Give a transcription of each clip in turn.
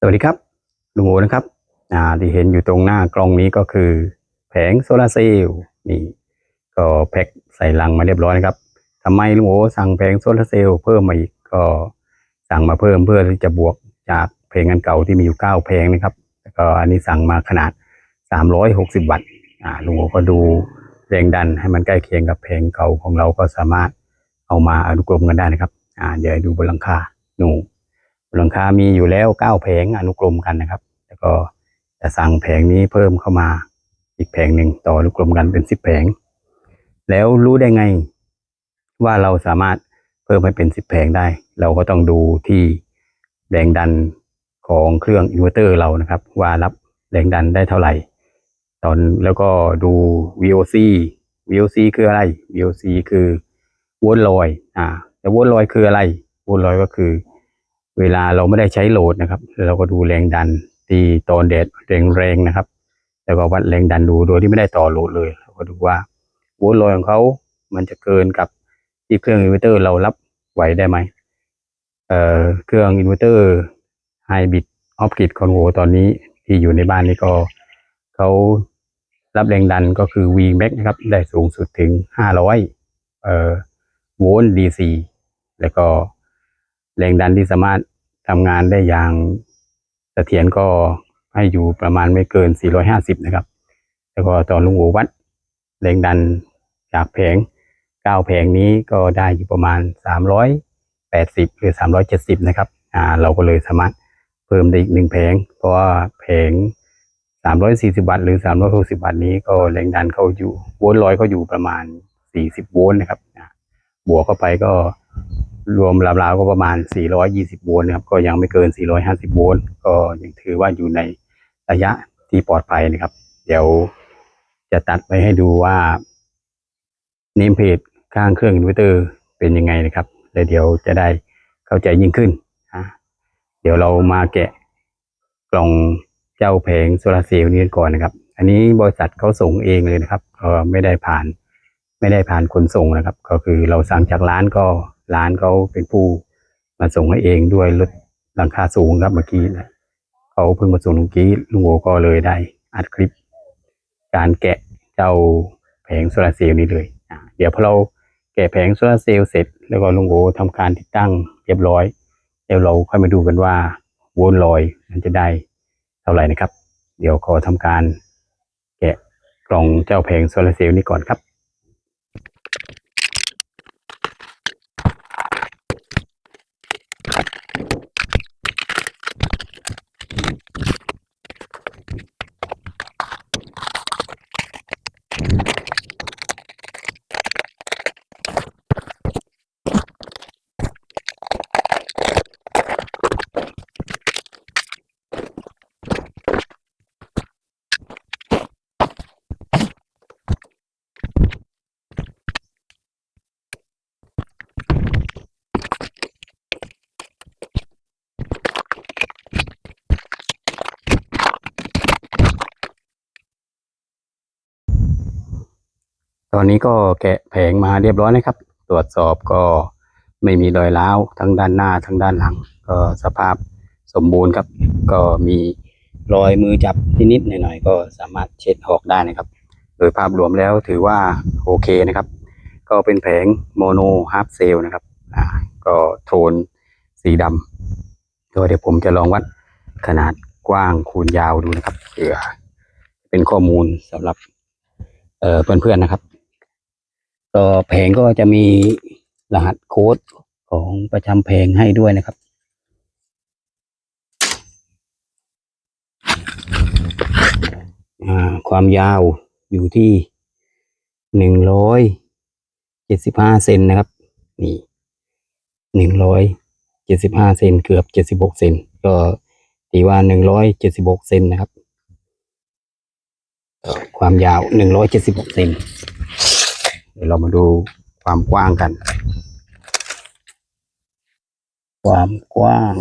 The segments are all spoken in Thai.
สวัสดีครับลุงโอนะครับอ่าที่เห็นอยู่ตรงหน้ากล้องนี้ก็คือ แผงโซลาร์เซลล์นี่ก็แพ็คใส่ลังมาเรียบร้อยนะครับทำไมลุงโอสั่งแผงโซลาร์เซลล์เพิ่มมาอีกก็สั่งมาเพิ่มเพื่อที่จะบวกจากแผงอันเก่าที่มีอยู่เก้าแผงนะครับแล้วก็อันนี้สั่งมาขนาด360วัตต์อ่าลุงโอก็ดูแรงดันให้มันใกล้เคียงกับแผงเก่าของเราก็สามารถเอามาอนุกรมกันได้นะครับอ่าเดี๋ยวดูบนหลังคาหนู หลังคามีอยู่แล้วเก้าแผงอนุกรมกันนะครับ แล้วก็จะสั่งแผงนี้เพิ่มเข้ามาอีกแผงหนึ่งต่ออนุกรมกันเป็นสิบแผง แล้วรู้ได้ไง ว่าเราสามารถเพิ่มให้เป็นสิบแผงได้ เราก็ต้องดูที่แรงดันของเครื่องอินเวอร์เตอร์เรานะครับ ว่ารับแรงดันได้เท่าไหร่ ตอนแล้วก็ดู VOC VOC คืออะไร VOC คือวลลอย อ่าแต่วลลอยคืออะไรวลลอยก็คือ เวลาเราไม่ได้ใช้โหลดนะครับ เราก็ดูแรงดันที่ตอนแดดแรงๆนะครับ แล้วก็วัดแรงดันดูโดยที่ไม่ได้ต่อโหลดเลย เราก็ดูว่าโวลต์ลอยของเขา มันจะเกินกับที่เครื่องอินเวอร์เตอร์เรารับไหวได้ไหมเอ่อเครื่องอินเวอร์เตอร์ไฮบริดออฟกิดคอนโวตอนนี้ที่อยู่ในบ้านนี้ก็เขารับแรงดันก็คือ V max นะครับ ได้สูงสุดถึง 500เอ่อโวลต์ DC แล้วก็ แรงดันที่สามารถทำงานได้อย่างเสถียรก็ให้อยู่ประมาณไม่เกิน 450 นะครับ แล้วก็ตอนลุงโอวัดแรงดันจากแผง 9 แผงนี้ก็ได้อยู่ประมาณ 380 หรือ 370 นะครับ อ่า เราก็เลยสามารถเพิ่มได้อีกหนึ่งแผง เพราะว่าแผง 340 วัตต์หรือ 360 วัตต์นี้ก็แรงดันเขาอยู่โวลต์ร้อยเขาอยู่ประมาณ 40 โวลต์นะครับ บวกเข้าไปก็ รวมราวๆก็ประมาณ 420 โวลต์นะครับ ก็ยังไม่เกิน 450 โวลต์ ก็ยังถือว่าอยู่ในระยะที่ปลอดภัยนะครับ เดี๋ยวจะตัดไปให้ดูว่าเนมเพจข้างเครื่องอินเวอร์เตอร์เป็นยังไงนะครับแล้วเดี๋ยวจะได้เข้าใจยิ่งขึ้นนะเดี๋ยวเรามาแกะกล่องเจ้าแผงโซลาร์เซลล์นี้ก่อนนะครับ อันนี้บริษัทเขาส่งเองเลยนะครับก็ไม่ได้ผ่าน ไม่ได้ผ่านขนส่งนะครับ ก็คือเราสั่งจากร้านก็ ร้านเขาเป็นผู้มาส่งให้เองด้วยรถหลังคาสูงครับเมื่อกี้นะเขาเพิ่งมาส่งเมื่อกี้ลุงโอก็เลยได้อัดคลิป การแกะเจ้าแผงโซลาร์เซลล์นี้เลยเดี๋ยวพอเราแกะแผงโซลาร์เซลล์เสร็จ แล้วก็ลุงโอทำการติดตั้งเรียบร้อยเดี๋ยวเราค่อยมาดูกันว่าโวลต์ลอยมันจะได้เท่าไหร่นะครับ เดี๋ยวขอทำการแกะกล่องเจ้าแผงโซลาร์เซลล์นี้ก่อนครับ อนนี้ก็แกะแผงมาเรียบร้อยนะครับ ตรวจสอบก็ไม่มีรอยร้าวทั้งด้านหน้าทั้งด้านหลัง ก็สภาพสมบูรณ์ครับ ก็มีรอยมือจับนิดๆหน่อยๆก็สามารถเช็ดออกได้นะครับ โดยภาพรวมแล้วถือว่าโอเคนะครับ ก็เป็นแผงโมโนฮาร์ฟเซลนะครับอ่าก็โทนสีดำก็เดี๋ยวผมจะลองวัดขนาดกว้างคูณยาวดูนะครับเผื่อเป็นข้อมูลสำหรับเเพื่อนๆนะครับ ก็แผงก็จะมีรหัสโค้ดของประจำแผงให้ด้วยนะครับ ความยาวอยู่ที่หนึ่งร้อยเจ็ดสิบห้าเซนนะครับ นี่หนึ่งร้อยเจ็ดสิบห้าเซนเกือบเจ็ดสิบหกเซนก็ตีว่าหนึ่งร้อยเจ็ดสิบหกเซนนะครับ ความยาวหนึ่งร้อยเจ็ดสิบหกเซน ดี๋ยวเรามาดูความกว้างกัน ความกว้าง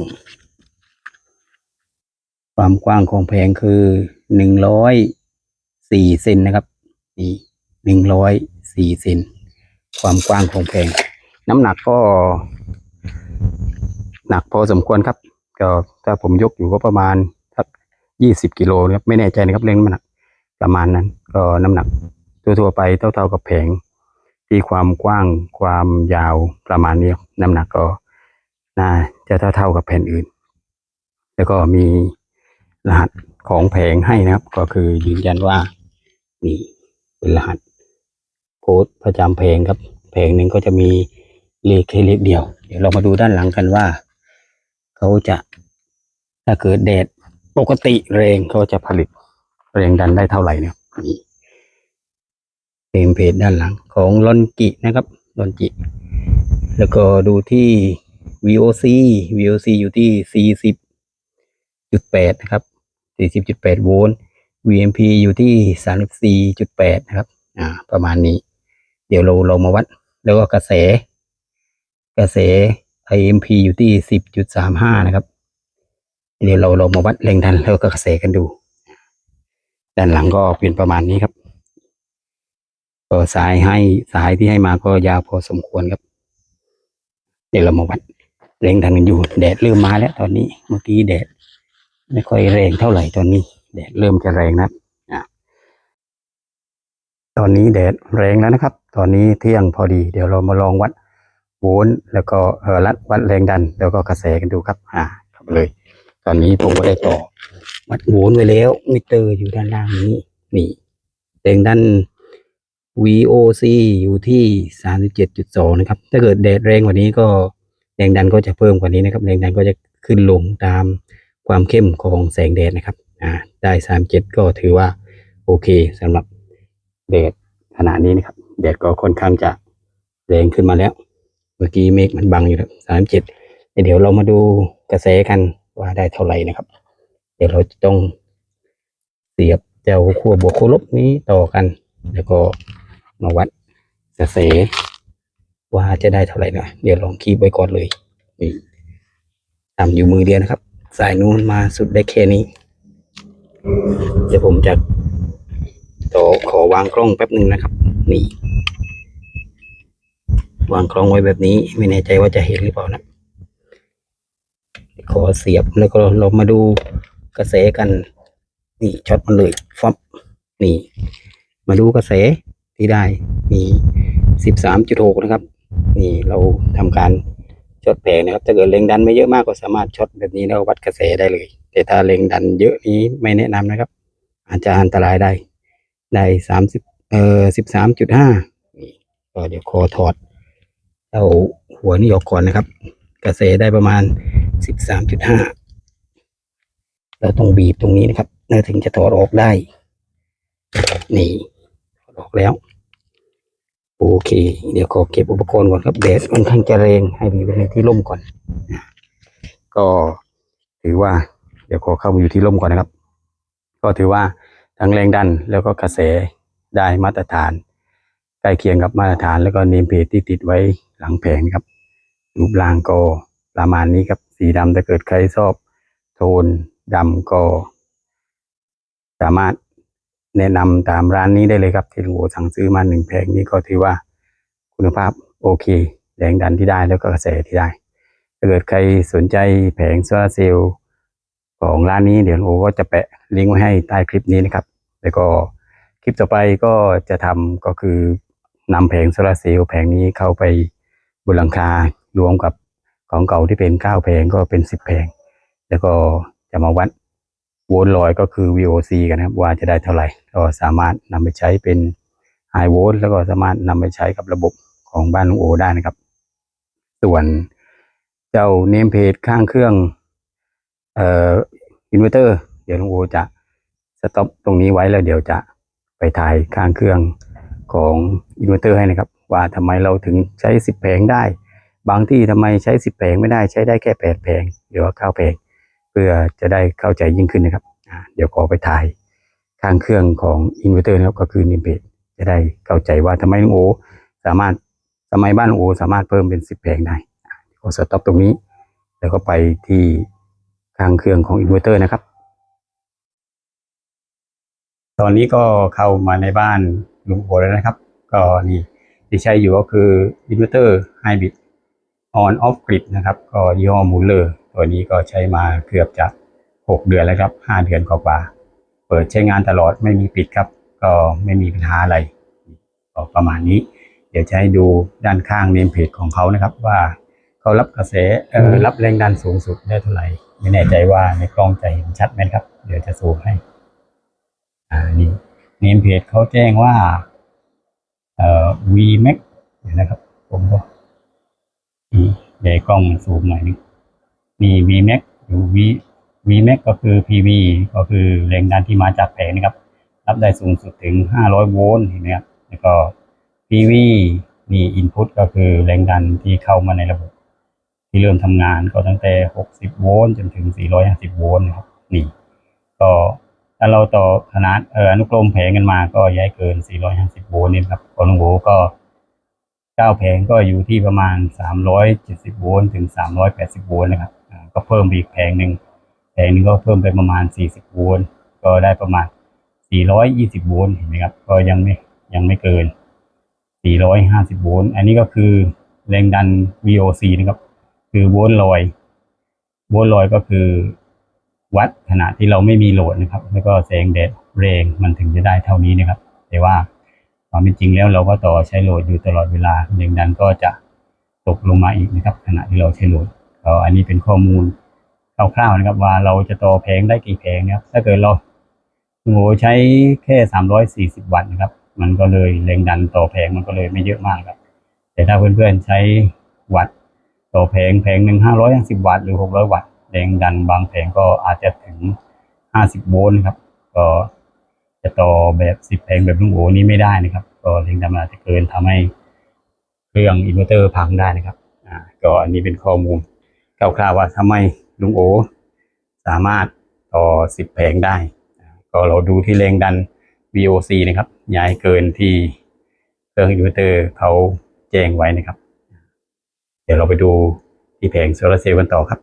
ความกว้างของแผงคือหนึ่งร้อยสี่เซนนะครับ นี่หนึ่งร้อยสี่เซนความกว้างของแผง น้ำหนักก็ หนักพอสมควรครับ ก็ถ้าผมยกอยู่ก็ประมาณสักยี่สิบกิโลนะครับ ไม่แน่ใจนะครับเรื่องน้ำหนักประมาณนั้น ก็น้ำหนักทั่วๆไปเท่าๆกับแผง ที่ความกว้างความยาวประมาณนี้น้ำหนักก็น่าจะเท่าๆกับแผ่นอื่น แล้วก็มีรหัสของแผงให้นะครับ ก็คือยืนยันว่านี่เป็นรหัสโค้ดประจำแผงครับแผงหนึ่งก็จะมีเลขแค่เลขเดียว เดี๋ยวเรามาดูด้านหลังกันว่า เขาจะถ้าเกิดแดดปกติแรงเขาจะผลิตแรงดันได้เท่าไหร่เนี่ย เต็มเพจด้านหลังของลอนกินะครับลอนกิแล้วก็ดูที่ VOC VOC อยู่ที่ 40.8 นะครับ 40.8 โวลต์ VMP อยู่ที่ 34.8 นะครับ อ่า ประมาณนี้ เดี๋ยวเราเรามาวัด แล้วก็กระแส กระแส IMP อยู่ที่ 10.35 นะครับ เดี๋ยวเราเรามาวัดแรงดันแล้วก็กระแสกันดู ด้านหลังก็เป็นประมาณนี้ครับ ก็สายให้สายที่ให้มาก็ยาวพอสมควรครับ เดี๋ยวเรามาวัดแรงดันกันอยู่ แดดเริ่มมาแล้วตอนนี้เมื่อกี้แดด ไม่ค่อยแรงเท่าไหร่ตอนนี้ แดดเริ่มจะแรงนะครับอะตอนนี้แดดแรงแล้วนะครับ ตอนนี้เที่ยงพอดี เดี๋ยวเรามาลองวัดโวลต์แล้วก็เออรัดวัดแรงดัน แล้วก็กระแสกันดูครับ อ่าครับเลย ตอนนี้ผมก็ได้ต่อ วัดโวลต์ไว้แล้วมิเตอร์อยู่ด้านล่างนี้ นี่แรงดัน VOC อยู่ที่ 37.2 นะครับ ถ้าเกิดแดดแรงกว่านี้ก็แรงดันก็จะเพิ่มกว่านี้นะครับ แรงดันก็จะขึ้นลงตามความเข้มของแสงแดดนะครับ อ่า ได้ 37 ก็ถือว่าโอเคสำหรับแดดขณะนี้นะครับ แดดก็ค่อนข้างจะแรงขึ้นมาแล้ว เมื่อกี้เมฆมันบังอยู่ครับ37 เดี๋ยวเรามาดูกระแสกันว่าได้เท่าไหร่นะครับ เดี๋ยวเราจะต้องเสียบเจ้าขั้วบวกขั้วลบนี้ต่อกัน แล้วก็ มาวัดกระแสว่าจะได้เท่าไหร่นะเดี๋ยวลองคีบไว้ก่อนเลยนี่ทำอยู่มือเดียวนะครับ สายนู้นมาสุดได้แค่นี้ เดี๋ยวผมจะต่อขอวางกล้องแป๊บหนึ่งนะครับ นี่ วางกล้องไว้แบบนี้ ไม่แน่ใจว่าจะเห็นหรือเปล่านะ ขอเสียบแล้วก็เรามาดูกระแสกัน นี่ช็อตมันเลยฟับนี่ มาดูกระแส ที่ได้มีสิบสามจุดหกนะครับ นี่เราทำการช็อตแผงนะครับ ถ้าเกิดแรงดันไม่เยอะมากก็สามารถช็อตแบบนี้แล้ววัดกระแสได้เลย แต่ถ้าแรงดันเยอะนี้ไม่แนะนำนะครับ อาจจะอันตรายได้ ได้สามสิบเอ่อสิบสามจุดห้านี่ก็เดี๋ยวขอถอดเอาหัวนี่ออกก่อนนะครับ กระแสได้ประมาณสิบสามจุดห้าเราต้องบีบตรงนี้นะครับเราถึงจะถอดออกได้ นี่ ออกแล้ว โอเค เดี๋ยวขอเก็บอุปกรณ์ก่อนครับแดดค่อนข้างจะแรงให้มีไว้ในที่ร่มก่อน ก็ถือว่า เดี๋ยวขอเข้ามาอยู่ที่ร่มก่อนนะครับ ก็ถือว่าทั้งแรงดันแล้วก็กระแสได้มาตรฐาน ใกล้เคียงกับมาตรฐาน แล้วก็เนมเพจที่ติดไว้หลังแผงครับรูปร่างก็ประมาณนี้ครับ สีดำถ้าเกิดใครชอบ โทนดำก็ สามารถ แนะนำตามร้านนี้ได้เลยครับที่ลุงโอสั่งซื้อมาหนึ่งแผงนี้ก็ถือว่าคุณภาพโอเค แรงดันที่ได้แล้วก็กระแสที่ได้ถ้าเกิดใครสนใจแผงโซลาเซลล์ของร้านนี้เดี๋ยวลุงโอก็จะแปะลิงก์ไว้ให้ใต้คลิปนี้นะครับ แล้วก็คลิปต่อไปก็จะทำก็คือนำแผงโซลาเซลล์แผงนี้เข้าไปบนหลังคารวมกับของเก่าที่เป็นเก้าแผงก็เป็นสิบแผง แล้วก็จะมาวัด โวลต์ลอยก็คือ VOC กันนะครับ ว่าจะได้เท่าไหร่ ก็สามารถนำไปใช้เป็น High Volt แล้วก็สามารถนำไปใช้กับระบบของบ้านลุงโอได้นะครับ ส่วนเจ้าเนมเพจข้างเครื่องเอ่ออินเวอร์เตอร์ เดี๋ยวลุงโอจะสต็อปตรงนี้ไว้แล้วเดี๋ยวจะไปถ่ายข้างเครื่องของอินเวอร์เตอร์ให้นะครับ ว่าทำไมเราถึงใช้สิบแผงได้ บางที่ทำไมใช้สิบแผงไม่ได้ใช้ได้แค่แปดแผงหรือว่าเก้าแผง พื่อจะได้เข้าใจยิ่งขึ้นนะครับ เดี๋ยวขอไปถ่ายข้างเครื่องของอินเวอร์เตอร์นะครับก็คือนิมเพจจะได้เข้าใจว่าทำไมลุงโอ สามารถทำไมบ้านลุงโอ สามารถเพิ่มเป็นสิบแผงได้ขอสต็อปตรงนี้ แล้วก็ไปที่ข้างเครื่องของอินเวอร์เตอร์นะครับ ตอนนี้ก็เข้ามาในบ้านลุงโอแล้วนะครับ ก็นี่ที่ใช้อยู่ก็คืออินเวอร์เตอร์ไฮบริดออนออฟกริดนะครับ ก็ยี่ห้อมูลเลอร์ ตัวนี้ก็ใช้มาเกือบจะหกเดือนแล้วครับห้าเดือนกว่าๆเปิดใช้งานตลอดไม่มีปิดครับ ก็ไม่มีปัญหาอะไรก็ประมาณนี้ เดี๋ยวจะให้ดูด้านข้างเนมเพจของเขานะครับ ว่าเขารับกระแสเอ่อรับแรงดันสูงสุดได้เท่าไหร่ไม่แน่ใจว่าในกล้องจะเห็นชัดไหมครับ เดี๋ยวจะซูมให้ อ่านี่เนมเพจเขาแจ้งว่าเอ่อ VMAX เดี๋ยวนะครับ ผมก็นี่เดี๋ยวกล้องมันซูมหน่อยนึง นี่ VMAX หรือ V VMAX ก็คือ PV ก็คือแรงดันที่มาจากแผงนะครับ รับได้สูงสุดถึง 500 โวลต์เห็นไหมครับแล้วก็ PV นี่ input ก็คือแรงดันที่เข้ามาในระบบ ที่เริ่มทำงานก็ตั้งแต่ 60 โวลต์จนถึง 450 โวลต์นะครับ นี่ ก็ถ้าเราต่อขนาดเอ่ออนุกรมแผงกันมาก็ย้ายเกิน 450 โวลต์นี่ครับขอลงโหก็เก้าแผงก็อยู่ที่ประมาณ 370 โวลต์ถึง 380 โวลต์นะครับ ก็เพิ่มไปอีกแผงหนึ่งแผงหนึงก็เพิ่มไปประมาณ 40 โวลต์ก็ได้ประมาณ 420 โวลต์เห็นไหมครับ ก็ยังไม่ยังไม่เกิน 450 โวลต์อันนี้ก็คือแรงดัน VOC นะครับ คือโวลต์ลอย โวลต์ลอยก็คือวัดขณะที่เราไม่มีโหลดนะครับ แล้วก็แสงแดดแรงมันถึงจะได้เท่านี้นะครับ แต่ว่าความเป็นจริงแล้วเราก็ต่อใช้โหลดอยู่ตลอดเวลาแรงดันก็จะตกลงมาอีกนะครับ ขณะที่เราใช้โหลด ก็อันนี้เป็นข้อมูลคร่าวๆนะครับ ว่าเราจะต่อแผงได้กี่แผงนะครับ ถ้าเกิดเราโอ้โหใช้แค่340วัตต์นะครับ มันก็เลยแรงดันต่อแผงมันก็เลยไม่เยอะมากครับ แต่ถ้าเพื่อนๆใช้วัตต์ต่อแผงแผงหนึ่งห้าร้อยสิบวัตต์หรือหกร้อยวัตต์แรงดันบางแผงก็อาจจะถึงห้าสิบโวลต์ครับ ก็จะต่อแบบสิบแผงแบบลุงโอนี้ไม่ได้นะครับ ก็แรงดันมันอาจจะเกินทำให้เครื่องอินเวอร์เตอร์พังได้นะครับ อ่า ก็อันนี้เป็นข้อมูล คร่าวๆว่าทำไมลุงโอ สามารถต่อสิบแผงได้ ก็เราดูที่แรงดัน VOC นะครับย้ายเกินที่เครื่องอินเวอร์เตอร์เขาแจ้งไว้นะครับ เดี๋ยวเราไปดูที่แผงโซลาร์เซลล์กันต่อครับ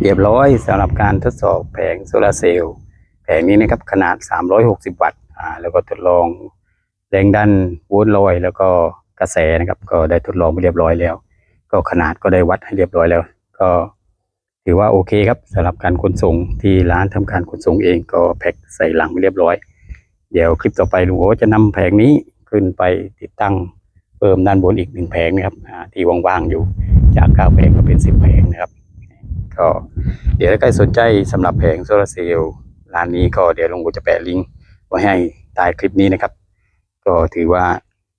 เรียบร้อยสำหรับการทดสอบแผงโซลาร์เซลล์แผงนี้นะครับขนาด 360 วัตต์อ่าแล้วก็ทดลองแรงดันโวลต์ลอย แล้วก็กระแสนะครับ ก็ได้ทดลองไปเรียบร้อยแล้ว ก็ขนาดก็ได้วัดให้เรียบร้อยแล้ว ก็ถือว่าโอเคครับสำหรับการขนส่งที่ร้านทำการขนส่งเองก็แพ็คใส่หลังเรียบร้อย เดี๋ยวคลิปต่อไปลุงโอจะนำแผงนี้ขึ้นไปติดตั้งเพิ่มด้านบนอีกหนึ่งแผงนะครับที่ว่างๆอยู่จากเก้าแผงก็เป็นสิบแผงนะครับ ก็เดี๋ยวถ้าใครสนใจสำหรับแผงโซลาร์เซลล์ร้านนี้ก็เดี๋ยวลุงโอจะแปะลิงก์ไว้ให้ใต้คลิปนี้นะครับ ก็ถือว่า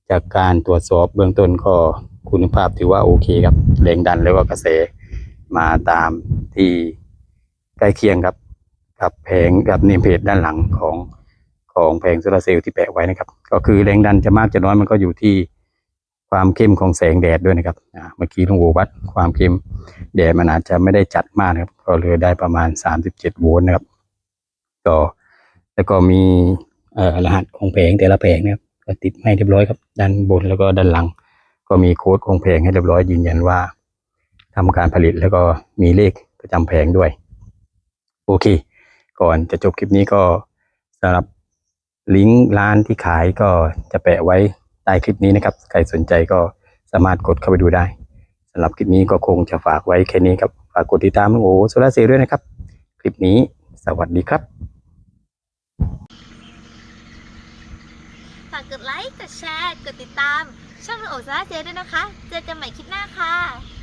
จากการตรวจสอบเบื้องต้นก็ คุณภาพถือว่าโอเคครับแรงดันแล้วก็กระแสมาตามที่ใกล้เคียงครับ กับแผงกับเนมเพจด้านหลังของของแผงโซลาร์เซลล์ที่แปะไว้นะครับ ก็คือแรงดันจะมากจะน้อยมันก็อยู่ที่ความเข้มของแสงแดดด้วยนะครับเมื่อกี้ลุงโอวัดความเข้มแดดมันอาจจะไม่ได้จัดมากนะครับ ก็เลยได้ประมาณ 37 โวลต์นะครับก็แล้วก็มีอ่อรหัสของแผงแต่ละแผงนะครับก็ติดให้เรียบร้อยครับด้านบนแล้วก็ด้านหลัง ก็มีโค้ดองแผงให้เรียบร้อยยืนยันว่าทำการผลิตแล้วก็มีเลขประจำแผงด้วย โอเค ก่อนจะจบคลิปนี้ก็สำหรับลิงก์ร้านที่ขายก็จะแปะไว้ใต้คลิปนี้นะครับ ใครสนใจก็สามารถกดเข้าไปดูได้สำหรับคลิปนี้ก็คงจะฝากไว้แค่นี้ครับ ฝากกดติดตามลุงโอโซลาเซลล์ด้วยนะครับ คลิปนี้สวัสดีครับ ฝากกดไลค์ กดแชร์ กดติดตาม ช่องโอซาเจด้วยนะคะ เจอกันใหม่คลิปหน้าค่ะ